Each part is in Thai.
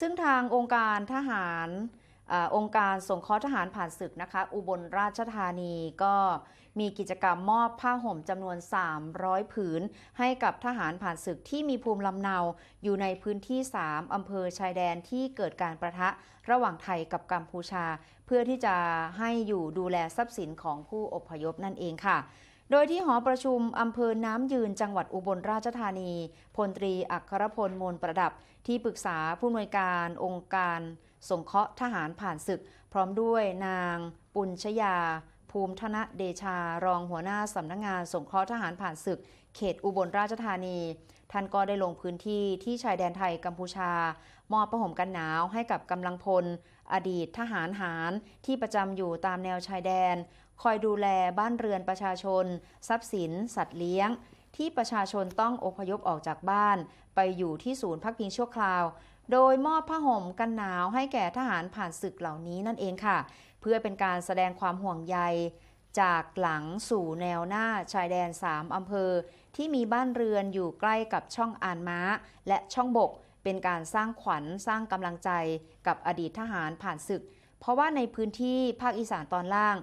ซึ่งทางองค์การทหารอองค์การสงเคราะห์ทหารผ่านศึกนะคะ อุบลราชธานีก็มีกิจกรรมมอบผ้าห่มจำนวน 300 ผืน ให้กับทหารผ่านศึกที่มีภูมิลำเนาอยู่ในพื้นที่ 3 อำเภอชายแดนที่เกิดการประทะระหว่างไทยกับกัมพูชา เพื่อที่จะให้อยู่ดูแลทรัพย์สินของผู้อพยพนั่นเองค่ะ โดยที่หอประชุมอำเภอน้ำยืนจังหวัดอุบลราชธานี พลตรีอัครพลมนประดับ ที่ปรึกษาผู้อำนวยการองค์การสงเคราะห์ทหารผ่านศึก พร้อมด้วยนาง ปุญชยา ภูมิธนเดชารองหัวหน้าสำนักงงานสงเคราะห์ทหารผ่านศึก เขตอุบลราชธานี ท่านก็ได้ลงพื้นที่ที่ชายแดนไทยกัมพูชา มอบผ้าห่มกันหนาวให้กับกำลังพล อดีตทหารหารที่ประจำอยู่ตามแนวชายแดน คอยดูแลบ้านเรือนประชาชน ทรัพย์สิน สัตว์เลี้ยง ที่ประชาชนต้องอพยพออกจากบ้าน ไปอยู่ที่ศูนย์พักพิงชั่วคราว โดยมอบผ้าห่มกันหนาวให้แก่ทหารผ่านศึกเหล่านี้นั่นเองค่ะ เพื่อเป็นการแสดงความห่วงใยจากหลังสู่แนวหน้าชายแดน 3 อำเภอ ที่มีบ้านเรือนอยู่ใกล้กับช่องอานม้า และช่องบก เป็นการสร้างขวัญสร้างกำลังใจกับอดีตทหารผ่านศึก เพราะว่าในพื้นที่ภาคอีสานตอนล่าง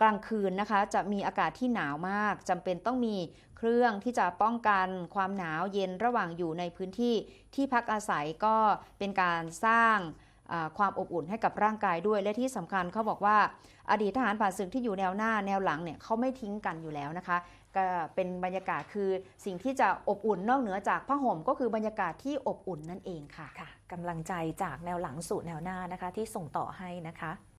กลางคืนนะคะ จะมีอากาศที่หนาวมากจำเป็นต้องมีเครื่องที่จะป้องกันความหนาวเย็นระหว่างอยู่ในพื้นที่ที่พักอาศัยก็เป็นการสร้างความอบอุ่นให้กับร่างกายด้วยและที่สำคัญเขาบอกว่า อดีตทหารผ่านศึกที่อยู่แนวหน้าแนวหลังเนี่ยเขาไม่ทิ้งกันอยู่แล้วนะคะ ก็เป็นบรรยากาศคือสิ่งที่จะอบอุ่นนอกเหนือจากผ้าห่มก็คือบรรยากาศที่อบอุ่นนั่นเองค่ะค่ะกำลังใจจากแนวหลังสู่แนวหน้านะคะที่ส่งต่อให้นะคะ